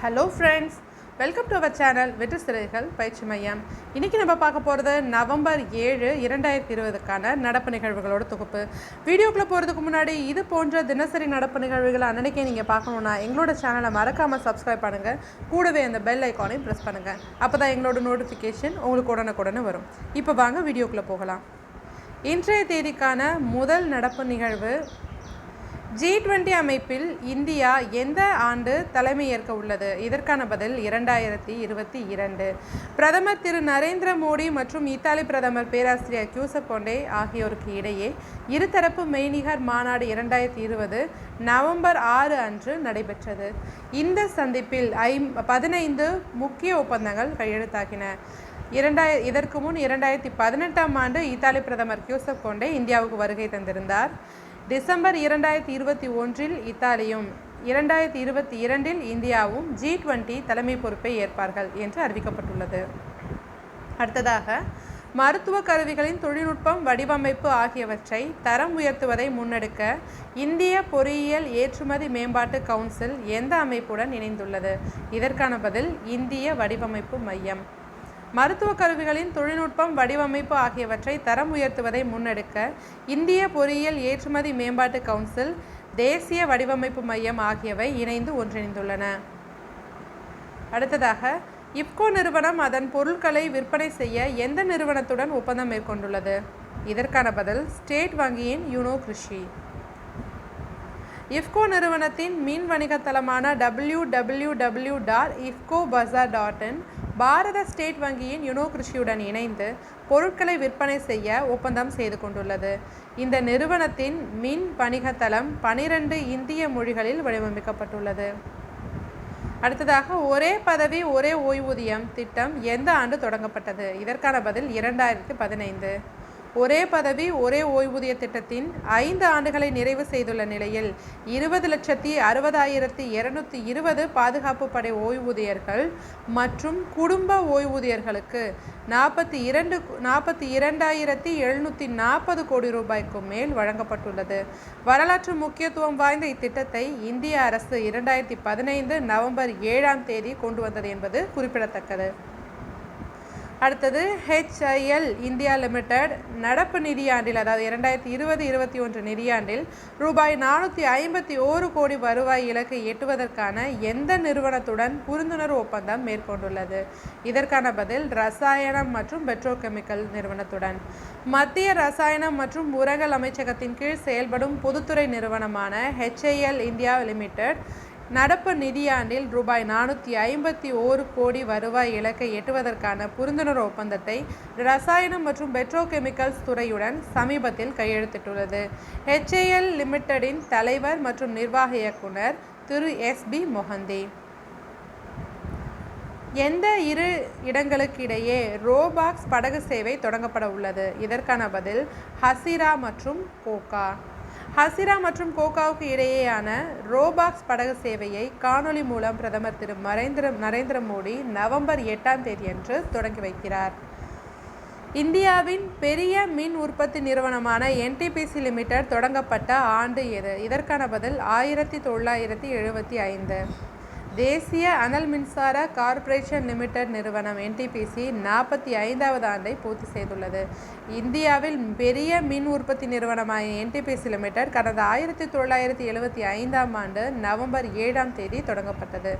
Hello friends welcome to our channel வெற்றி சிறைகள் பயிற்சி மையம் இன்றைக்கி நம்ம பார்க்க போகிறது நவம்பர் ஏழு இரண்டாயிரத்தி இருபதுக்கான நடப்பு நிகழ்வுகளோட தொகுப்பு. வீடியோக்குள்ளே போகிறதுக்கு முன்னாடி இது போன்ற தினசரி நடப்பு நிகழ்வுகளை அன்னைக்கே நீங்கள் பார்க்கணுன்னா எங்களோட சேனலை மறக்காமல் சப்ஸ்கிரைப் பண்ணுங்கள் கூடவே அந்த பெல் ஐக்கானையும் ப்ரெஸ் பண்ணுங்கள் அப்போ தான் எங்களோட நோட்டிஃபிகேஷன் உங்களுக்கு உடனுக்குடனே வரும். இப்போ வாங்க வீடியோக்குள்ளே போகலாம். இன்றைய தேதிக்கான முதல் நடப்பு நிகழ்வு ஜி டுவெண்ட்டி அமைப்பில் இந்தியா எந்த ஆண்டு தலைமையேற்க உள்ளது? இதற்கான பதில் இரண்டாயிரத்தி இருபத்தி இரண்டு. பிரதமர் திரு நரேந்திர மோடி மற்றும் இத்தாலி பிரதமர் பேராசிரியர் கியூசப் கொண்டே ஆகியோருக்கு இடையே இருதரப்பு மெய்நிகர் மாநாடு இரண்டாயிரத்தி இருபது நவம்பர் ஆறு அன்று நடைபெற்றது. இந்த சந்திப்பில் ஐம் பதினைந்து முக்கிய ஒப்பந்தங்கள் கையெழுத்தாகின. இரண்டாய இதற்கு முன் இரண்டாயிரத்தி பதினெட்டாம் ஆண்டு இத்தாலி பிரதமர் கியூசப் கொண்டே இந்தியாவுக்கு வருகை தந்திருந்தார். டிசம்பர் இரண்டாயிரத்தி இருபத்தி ஒன்றில் இத்தாலியும் இரண்டாயிரத்தி இருபத்தி இரண்டில் இந்தியாவும் ஜி டுவெண்ட்டி தலைமை பொறுப்பை ஏற்பார்கள் என்று அறிவிக்கப்பட்டுள்ளது. அடுத்ததாக மருத்துவ கருவிகளின் தொழில்நுட்பம் வடிவமைப்பு ஆகியவற்றை தரம் உயர்த்துவதை முன்னெடுக்க இந்திய பொறியியல் ஏற்றுமதி மேம்பாட்டு கவுன்சில் எந்த அமைப்புடன் இணைந்துள்ளது? இதற்கான பதில் இந்திய வடிவமைப்பு மையம். மருத்துவ கருவிகளின் தொழில்நுட்பம் வடிவமைப்பு ஆகியவற்றை தரம் உயர்த்துவதை முன்னெடுக்க இந்திய பொறியியல் ஏற்றுமதி மேம்பாட்டு கவுன்சில் தேசிய வடிவமைப்பு மையம் ஆகியவை இணைந்து ஒன்றிணைந்துள்ளன. அடுத்ததாக இப்கோ நிறுவனம் அதன் பொருட்களை விற்பனை செய்ய எந்த நிறுவனத்துடன் ஒப்பந்தம் மேற்கொண்டுள்ளது? இதற்கான பதில் ஸ்டேட் வங்கியின் யூனோ கிருஷி. இஃப்கோ நிறுவனத்தின் மின் வணிக தளமான W W W dot IFFCO Bazar dot in Bharata state வங்கியின் யுனோ கிருஷியுடன் இணைந்து பொருட்களை விற்பனை செய்ய ஒப்பந்தம் செய்து கொண்டுள்ளது. இந்த நிறுவனத்தின் மின் வணிகத்தளம் பனிரெண்டு இந்திய மொழிகளில் வடிவமைக்கப்பட்டுள்ளது. அடுத்ததாக ஒரே பதவி ஒரே ஓய்வூதியம் திட்டம் எந்த ஆண்டு தொடங்கப்பட்டது? இதற்கான பதில் இரண்டாயிரத்தி பதினைந்து. ஒரே பதவி ஒரே ஓய்வூதிய திட்டத்தின் ஐந்து ஆண்டுகளை நிறைவு செய்துள்ள நிலையில் இருபது லட்சத்தி அறுபதாயிரத்தி இருநூத்தி இருபது பாதுகாப்பு படை ஓய்வூதியர்கள் மற்றும் குடும்ப ஓய்வூதியர்களுக்கு நாற்பத்தி இரண்டு நாற்பத்தி இரண்டாயிரத்தி எழுநூற்றி நாற்பது கோடி ரூபாய்க்கு மேல் வழங்கப்பட்டுள்ளது. வரலாற்று முக்கியத்துவம் வாய்ந்த இத்திட்டத்தை இந்திய அரசு இரண்டாயிரத்தி பதினைந்து நவம்பர் ஏழாம் தேதி கொண்டு வந்தது என்பது குறிப்பிடத்தக்கது. அடுத்தது ஹெச்ஐஎல் இந்தியா லிமிடெட் நடப்பு நிதியாண்டில் அதாவது இரண்டாயிரத்தி இருபது இருபத்தி ஒன்று நிதியாண்டில் ரூபாய் நானூற்றி ஐம்பத்தி ஓரு கோடி வருவாய் இலக்கை எட்டுவதற்கான எந்த நிறுவனத்துடன் புரிந்துணர்வு ஒப்பந்தம் மேற்கொண்டுள்ளது? இதற்கான பதில் ரசாயனம் மற்றும் பெட்ரோகெமிக்கல் நிறுவனத்துடன். மத்திய ரசாயனம் மற்றும் உரங்கள் அமைச்சகத்தின் கீழ் செயல்படும் பொதுத்துறை நிறுவனமான ஹெச்ஐஎல் இந்தியா லிமிடெட் நடப்பு நிதியாண்டில் ரூபாய் நானூற்றி ஐம்பத்தி ஓரு கோடி வருவாய் இலக்கை எட்டுவதற்கான புரிந்துணர்வு ஒப்பந்தத்தை ரசாயனம் மற்றும் பெட்ரோகெமிக்கல்ஸ் துறையுடன் சமீபத்தில் கையெழுத்திட்டுள்ளது. ஹெச்ஏஎல் லிமிடெடின் தலைவர் மற்றும் நிர்வாக இயக்குனர் திரு எஸ் பி மொஹந்தி. எந்த இரு இடங்களுக்கு இடையே ரோபாக்ஸ் படகு சேவை தொடங்கப்பட உள்ளது? இதற்கான பதில் ஹசிரா மற்றும் கோகா. ஹசிரா மற்றும் கோகாவுக்கு இடையேயான ரோபாக்ஸ் படகு சேவையை காணொலி மூலம் பிரதமர் திரு நரேந்திர நரேந்திர மோடி நவம்பர் எட்டாம் தேதியன்று தொடங்கி வைக்கிறார். இந்தியாவின் பெரிய மின் உற்பத்தி நிறுவனமான என்டிபிசி லிமிடெட் தொடங்கப்பட்ட ஆண்டு எது? இதற்கான பதில் ஆயிரத்தி தொள்ளாயிரத்தி எழுபத்தி ஐந்து. தேசிய அனல் மின்சார கார்ப்பரேஷன் லிமிடெட் நிறுவனம் என்டிபிசி நாற்பத்தி ஐந்தாவது ஆண்டை பூர்த்தி செய்துள்ளது. இந்தியாவில் பெரிய மின் உற்பத்தி நிறுவனமான என்டிபிசி லிமிடெட் கடந்த ஆயிரத்தி தொள்ளாயிரத்தி எழுபத்தி ஐந்தாம் ஆண்டு நவம்பர் ஏழாம் தேதி தொடங்கப்பட்டது.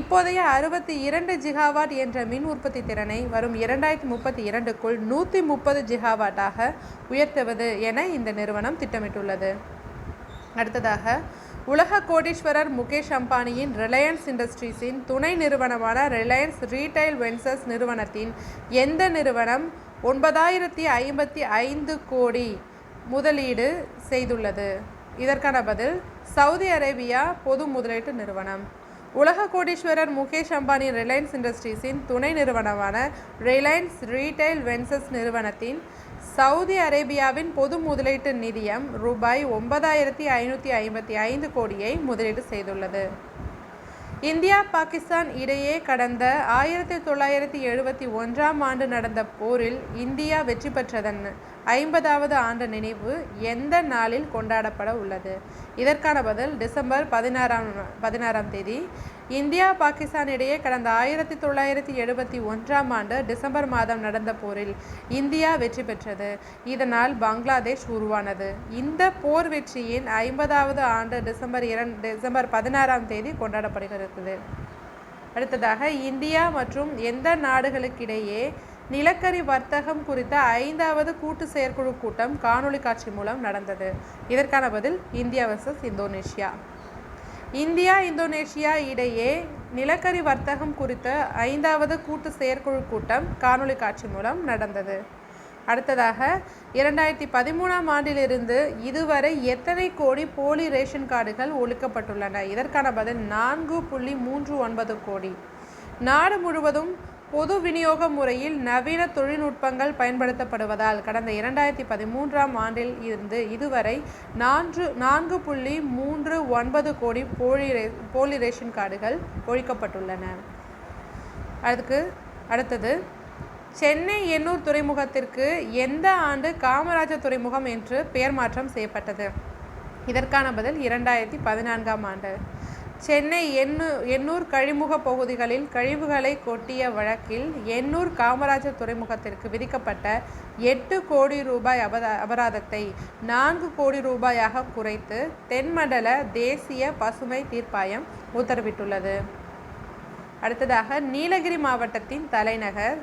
இப்போதைய அறுபத்தி இரண்டு ஜிகாவாட் என்ற மின் உற்பத்தி திறனை வரும் இரண்டாயிரத்தி முப்பத்தி இரண்டுக்குள் நூற்றி முப்பது ஜிகாவாட்டாக உயர்த்துவது என இந்த நிறுவனம் திட்டமிட்டுள்ளது. அடுத்ததாக உலக கோடீஸ்வரர் முகேஷ் அம்பானியின் ரிலையன்ஸ் இண்டஸ்ட்ரீஸின் துணை நிறுவனமான ரிலையன்ஸ் ரீட்டைல் வென்சர்ஸ் நிறுவனத்தின் எந்த நிறுவனம் ஒன்பதாயிரத்தி ஐம்பத்தி ஐந்து கோடி முதலீடு செய்துள்ளது? இதற்கான பதில் சவுதி அரேபியா பொது முதலீட்டு நிறுவனம். உலக கோடீஸ்வரர் முகேஷ் அம்பானி ரிலையன்ஸ் இண்டஸ்ட்ரீஸின் துணை நிறுவனமான ரிலையன்ஸ் ரீட்டைல் வென்சஸ் நிறுவனத்தின் சவுதி அரேபியாவின் பொது முதலீட்டு நிதியம் ரூபாய் ஒன்பதாயிரத்தி ஐநூற்றி ஐம்பத்தி ஐந்து கோடியை முதலீடு செய்துள்ளது. இந்தியா பாகிஸ்தான் இடையே கடந்த ஆயிரத்தி தொள்ளாயிரத்தி எழுபத்தி ஒன்றாம் ஆண்டு நடந்த போரில் இந்தியா வெற்றி பெற்றதன் ஐம்பதாவது ஆண்டு நினைவு எந்த நாளில் கொண்டாடப்பட உள்ளது? இதற்கான பதில் டிசம்பர் பதினாறாம் பதினாறாம் தேதி. இந்தியா பாகிஸ்தான் இடையே கடந்த ஆயிரத்தி தொள்ளாயிரத்தி எழுபத்தி ஒன்றாம் ஆண்டு டிசம்பர் மாதம் நடந்த போரில் இந்தியா வெற்றி பெற்றது. இதனால் பங்களாதேஷ் உருவானது. இந்த போர் வெற்றியின் ஐம்பதாவது ஆண்டு டிசம்பர் இரண்டு டிசம்பர் பதினாறாம் தேதி கொண்டாடப்படுகிறது. அடுத்ததாக இந்தியா மற்றும் எந்த நாடுகளுக்கிடையே நிலக்கரி வர்த்தகம் குறித்த ஐந்தாவது கூட்டு செயற்குழு கூட்டம் காணொலி காட்சி மூலம் நடந்தது. இதற்கான பதில் India versus Indonesia. India Indonesia இடையே நிலக்கரி வர்த்தகம் குறித்த ஐந்தாவது கூட்டு செயற்குழு கூட்டம் காணொலி காட்சி மூலம் நடந்தது. அடுத்ததாக இரண்டாயிரத்தி பதிமூணாம் ஆண்டிலிருந்து இதுவரை எத்தனை கோடி போலி ரேஷன் கார்டுகள் ஒழிக்கப்பட்டுள்ளன? இதற்கான பதில் நான்கு புள்ளி மூன்று ஒன்பது கோடி. நாடு முழுவதும் பொது விநியோக முறையில் நவீன தொழில்நுட்பங்கள் பயன்படுத்தப்படுவதால் கடந்த இரண்டாயிரத்தி பதிமூன்றாம் ஆண்டில் இருந்து இதுவரை நான்கு நான்கு புள்ளி மூன்று ஒன்பது கோடி போலி போலி ரேஷன் கார்டுகள் ஒழிக்கப்பட்டுள்ளன. அதுக்கு அடுத்தது சென்னை எண்ணூர் துறைமுகத்திற்கு எந்த ஆண்டு காமராஜர் துறைமுகம் என்று பெயர் மாற்றம் செய்யப்பட்டது? இதற்கான பதில் இரண்டாயிரத்தி பதினான்காம் ஆண்டு. சென்னை எண்ணூ எண்ணூர் கழிமுக பகுதிகளில் கழிவுகளை கொட்டிய வழக்கில் எண்ணூர் காமராஜர் துறைமுகத்திற்கு விதிக்கப்பட்ட எட்டு கோடி ரூபாய் அபரா அபராதத்தை நான்கு கோடி ரூபாயாக குறைத்து தென்மண்டல தேசிய பசுமை தீர்ப்பாயம் உத்தரவிட்டுள்ளது. அடுத்ததாக நீலகிரி மாவட்டத்தின் தலைநகர்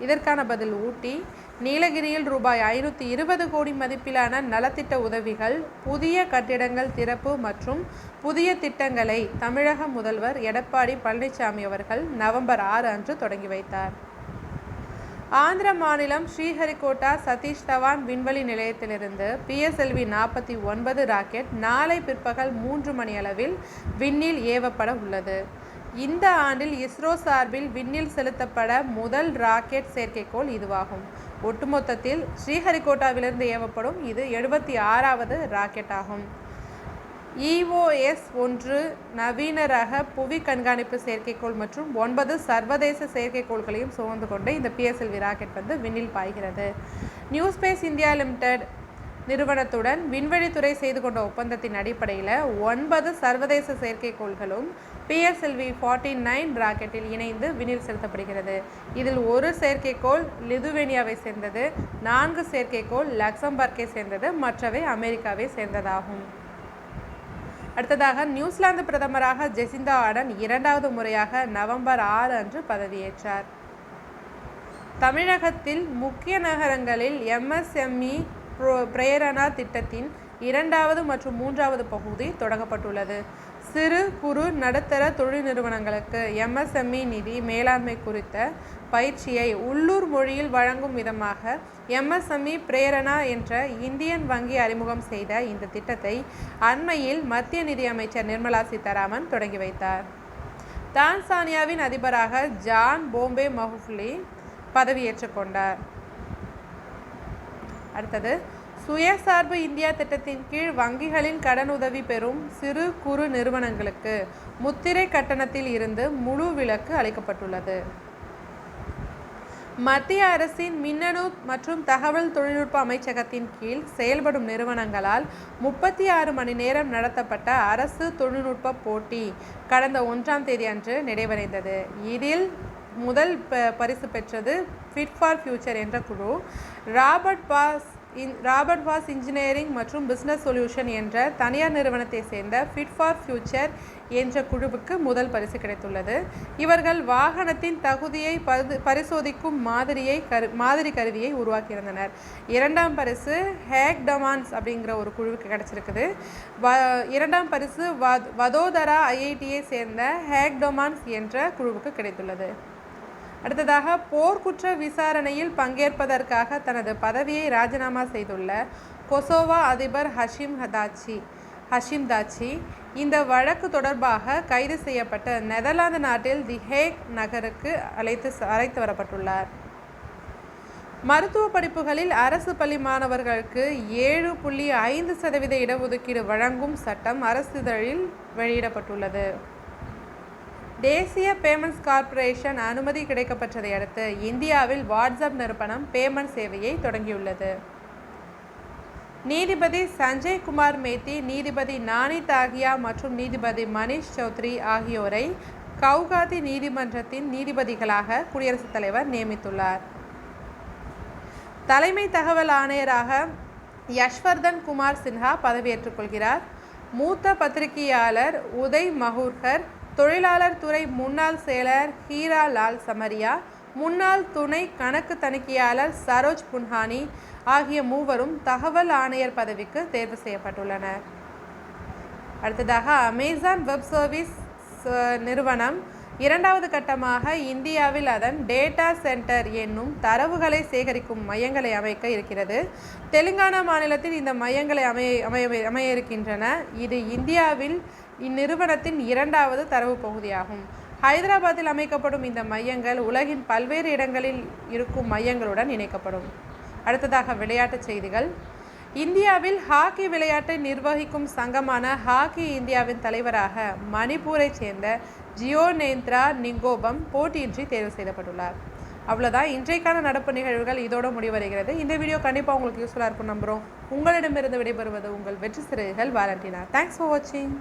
இதற்கான பதில் ஊட்டி நீலகிரியில் ரூபாய் ஐநூற்றி இருபது கோடி மதிப்பிலான நலத்திட்ட உதவிகள் புதிய கட்டிடங்கள் திறப்பு மற்றும் புதிய திட்டங்களை தமிழக முதல்வர் எடப்பாடி பழனிசாமி அவர்கள் நவம்பர் ஆறு அன்று தொடங்கி வைத்தார். ஆந்திர மாநிலம் ஸ்ரீஹரிகோட்டா சதீஷ் தவான் விண்வெளி நிலையத்திலிருந்து பிஎஸ்எல்வி நாற்பத்தி ஒன்பது ராக்கெட் நாளை பிற்பகல் மூன்று மணி அளவில் விண்ணில் ஏவப்பட உள்ளது. இந்த ஆண்டில் இஸ்ரோ சார்பில் விண்ணில் செலுத்தப்பட முதல் ராக்கெட் செயற்கைக்கோள் இதுவாகும். ஒட்டுமொத்தத்தில் ஸ்ரீஹரிகோட்டாவிலிருந்து ஏவப்படும் இது எழுபத்தி ஆறாவது ராக்கெட் ஆகும். இஓஎஸ் ஒன்று நவீன ரக புவி கண்காணிப்பு செயற்கைக்கோள் மற்றும் ஒன்பது சர்வதேச செயற்கைக்கோள்களையும் சுமந்து கொண்டு இந்த பிஎஸ்எல்வி ராக்கெட் வந்து விண்ணில் பாய்கிறது. நியூ ஸ்பேஸ் இந்தியா லிமிடெட் நிறுவனத்துடன் விண்வெளித்துறை செய்து கொண்ட ஒப்பந்தத்தின் அடிப்படையில் ஒன்பது சர்வதேச செயற்கைக்கோள்களும் பிஎஸ்எல்வி ஃபார்ட்டி நைன் ராக்கெட்டில் இணைந்து விண்ணில் செலுத்தப்படுகிறது. இதில் ஒரு செயற்கைக்கோள் லிதுவேனியாவை சேர்ந்தது நான்கு செயற்கைக்கோள் லக்சம்பர்க்கை சேர்ந்தது மற்றவை அமெரிக்காவை சேர்ந்ததாகும். அடுத்ததாக நியூசிலாந்து பிரதமராக ஜெசிந்தா ஆடன் இரண்டாவது முறையாக நவம்பர் ஆறு அன்று பதவியேற்றார். தமிழகத்தில் முக்கிய நகரங்களில் எம்எஸ்எம்இ பிரேரணா திட்டத்தின் இரண்டாவது மற்றும் மூன்றாவது பகுதி தொடங்கப்பட்டுள்ளது. சிறு குறு நடுத்தர தொழில் நிறுவனங்களுக்கு எம்எஸ்எம்இ நிதி மேலாண்மை குறித்த பயிற்சியை உள்ளூர் மொழியில் வழங்கும் விதமாக எம்எஸ்எம்இ பிரேரணா என்ற இந்தியன் வங்கி அறிமுகம் செய்த இந்த திட்டத்தை அண்மையில் மத்திய நிதியமைச்சர் நிர்மலா சீதாராமன் தொடங்கி வைத்தார். தான்சானியாவின் அதிபராக ஜான் போம்பே மஹுஃப்லி பதவியேற்றுக் கொண்டார். அடுத்தது சுயசார்பு இந்தியா திட்டத்தின் கீழ் வங்கிகளின் கடன் உதவி பெறும் சிறு குறு நிறுவனங்களுக்கு முத்திரை கட்டணத்தில் இருந்து முழு விலக்கு அளிக்கப்பட்டுள்ளது. மத்திய அரசின் மின்னணு மற்றும் தகவல் தொழில்நுட்ப அமைச்சகத்தின் கீழ் செயல்படும் நிறுவனங்களால் முப்பத்தி ஆறு மணி நேரம் நடத்தப்பட்ட அரசு தொழில்நுட்ப போட்டி கடந்த ஒன்றாம் தேதி அன்று நிறைவடைந்தது. இதில் முதல் பரிசு பெற்றது ஃபிட் ஃபார் ஃபியூச்சர் என்ற குழு. ராபர்ட் பாஸ் ராபர்ட் வாஸ் இன்ஜினியரிங் மற்றும் பிஸ்னஸ் சொல்யூஷன் என்ற தனியார் நிறுவனத்தை சேர்ந்த ஃபிட் ஃபார் ஃபியூச்சர் என்ற குழுவுக்கு முதல் பரிசு கிடைத்துள்ளது. இவர்கள் வாகனத்தின் தகுதியை பரி பரிசோதிக்கும் மாதிரியை கரு மாதிரி கருவியை உருவாக்கியிருந்தனர். இரண்டாம் பரிசு ஹேக் டமான்ஸ் அப்படிங்கிற ஒரு குழுவுக்கு கிடைச்சிருக்குது. வ இரண்டாம் பரிசு வதோதரா ஐஐடியை சேர்ந்த ஹேக் டொமான்ஸ் என்ற குழுவுக்கு கிடைத்துள்ளது. அடுத்ததாக போர்க்குற்ற விசாரணையில் பங்கேற்பதற்காக தனது பதவியை ராஜினாமா செய்துள்ள கொசோவா அதிபர் ஹஷிம் ஹதாச்சி ஹஷிம் தாச்சி இந்த வழக்கு தொடர்பாக கைது செய்யப்பட்ட நெதர்லாந்து நாட்டில் தி ஹேக் நகருக்கு அழைத்து அழைத்து வரப்பட்டுள்ளார். மருத்துவ படிப்புகளில் அரசு பள்ளி மாணவர்களுக்கு ஏழு புள்ளி ஐந்து சதவீத இடஒதுக்கீடு வழங்கும் சட்டம் அரசிதழில் வெளியிடப்பட்டுள்ளது. தேசிய பேமெண்ட்ஸ் கார்ப்பரேஷன் அனுமதி கிடைக்கப்பட்டதை அடுத்து இந்தியாவில் வாட்ஸ்அப் நிறுவனம் பேமெண்ட் சேவையை தொடங்கியுள்ளது. நீதிபதி சஞ்சய் குமார் மேத்தி நீதிபதி நானி தாகியா மற்றும் நீதிபதி மணிஷ் சௌத்ரி ஆகியோரை கவுகாதி நீதிமன்றத்தின் நீதிபதிகளாக குடியரசுத் தலைவர் நியமித்துள்ளார். தலைமை தகவல் ஆணையராக யஷ்வர்தன் குமார் சின்ஹா பதவியேற்றுக் கொள்கிறார். மூத்த பத்திரிகையாளர் உதய் மகூர்கர் தொழிலாளர் துறை முன்னாள் செயலர் ஹீரா லால் சமரியா முன்னாள் துணை கணக்கு தணிக்கையாளர் சரோஜ் புன்ஹானி ஆகிய மூவரும் தகவல் ஆணையர் பதவிக்கு தேர்வு செய்யப்பட்டுள்ளனர். அடுத்ததாக அமேசான் வெப் சர்வீஸ் நிறுவனம் இரண்டாவது கட்டமாக இந்தியாவில் அதன் டேட்டா சென்டர் என்னும் தரவுகளை சேகரிக்கும் மையங்களை அமைக்க இருக்கிறது. தெலுங்கானா மாநிலத்தில் இந்த மையங்களை அமைய அமைய அமைய இருக்கின்றன. இது இந்தியாவில் இந்நிறுவனத்தின் இரண்டாவது தரவு பகுதியாகும். ஹைதராபாத்தில் அமைக்கப்படும் இந்த மையங்கள் உலகின் பல்வேறு இடங்களில் இருக்கும் மையங்களுடன் இணைக்கப்படும். அடுத்ததாக விளையாட்டுச் செய்திகள். இந்தியாவில் ஹாக்கி விளையாட்டை நிர்வகிக்கும் சங்கமான ஹாக்கி இந்தியாவின் தலைவராக மணிப்பூரைச் சேர்ந்த ஜியோனேந்திரா நிங்கோபம் போட்டியின்றி தேர்வு செய்யப்பட்டுள்ளார். அவ்வளோதான் இன்றைக்கான நடப்பு நிகழ்வுகள் இதோடு முடிவடைகிறது. இந்த வீடியோ கண்டிப்பாக உங்களுக்கு யூஸ்ஃபுல்லாக இருக்கும் நம்புகிறோம் உங்களிடமிருந்து விடைபெறுவது உங்கள் வெற்றி சிறைகள் வாலண்டினா. தேங்க்ஸ் ஃபார் வாட்சிங்